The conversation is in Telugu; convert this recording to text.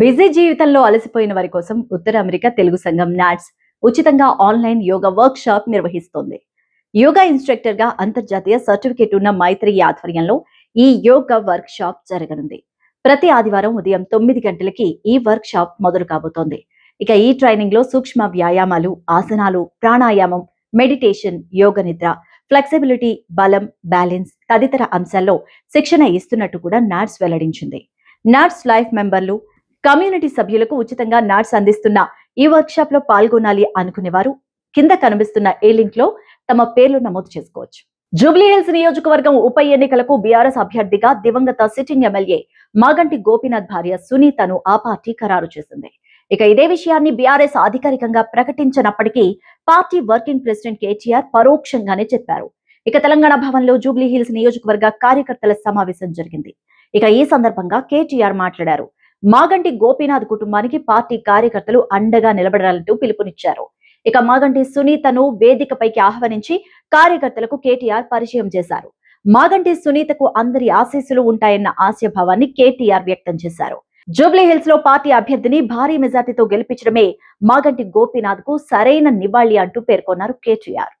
బిజీ జీవితంలో అలసిపోయిన వారి కోసం ఉత్తర అమెరికా తెలుగు సంఘం నాట్స్ ఉచితంగా ఆన్లైన్ యోగా వర్క్ షాప్ నిర్వహిస్తోంది. యోగా ఇన్స్ట్రక్టర్గా అంతర్జాతీయ సర్టిఫికేట్ ఉన్న మైత్రి ఆధ్వర్యంలో ఈ యోగా వర్క్ షాప్ జరగనుంది. ప్రతి ఆదివారం ఉదయం తొమ్మిది గంటలకి ఈ వర్క్ షాప్ మొదలు కాబోతోంది. ఇక ఈ ట్రైనింగ్లో సూక్ష్మ వ్యాయామాలు ఆసనాలు ప్రాణాయామం మెడిటేషన్ యోగ నిద్ర ఫ్లెక్సిబిలిటీ బలం బ్యాలెన్స్ తదితర అంశాల్లో శిక్షణ ఇస్తున్నట్టు కూడా నాట్స్ వెల్లడించింది. నాట్స్ లైఫ్ మెంబర్లు కమ్యూనిటీ సభ్యులకు ఉచితంగా నాట్స్ అందిస్తున్న ఈ వర్క్షాప్లో పాల్గొనాలి అనుకునేవారు. కింద కనిపిస్తున్న ఏ లింక్లో తమ పేర్లు నమోదు చేసుకోవచ్చు. జూబ్లీ హిల్స్ నియోజకవర్గం ఉప ఎన్నికలకు బీఆర్ఎస్ అభ్యర్థిగా దివంగత సిట్టింగ్ ఎమ్మెల్యే మాగంటి గోపీనాథ్ భార్య సునీతను ఆ పార్టీ ఖరారు చేసింది. ఇక ఇదే విషయాన్ని బీఆర్ఎస్ అధికారికంగా ప్రకటించినప్పటికీ పార్టీ వర్కింగ్ ప్రెసిడెంట్ కేటీఆర్ పరోక్షంగానే చెప్పారు. ఇక తెలంగాణ భవన్లో జూబ్లీ హిల్స్ నియోజకవర్గ కార్యకర్తల సమావేశం జరిగింది. ఇక ఈ సందర్భంగా కేటీఆర్ మాట్లాడారు. మాగంటి గోపీనాథ్ కుటుంబానికి పార్టీ కార్యకర్తలు అండగా నిలబడాలంటూ పిలుపునిచ్చారు. ఇక మాగంటి సునీతను వేదికపైకి ఆహ్వానించి కార్యకర్తలకు కేటీఆర్ పరిచయం చేశారు. మాగంటి సునీతకు అందరి ఆశీస్సులు ఉంటాయన్న ఆశయభావాన్ని కేటీఆర్ వ్యక్తం చేశారు. జూబ్లీ హిల్స్లో పార్టీ అభ్యర్థిని భారీ మెజార్టీతో గెలిపించడమే మాగంటి గోపీనాథ్కు సరైన నివాళి అంటూ పేర్కొన్నారు కేటీఆర్.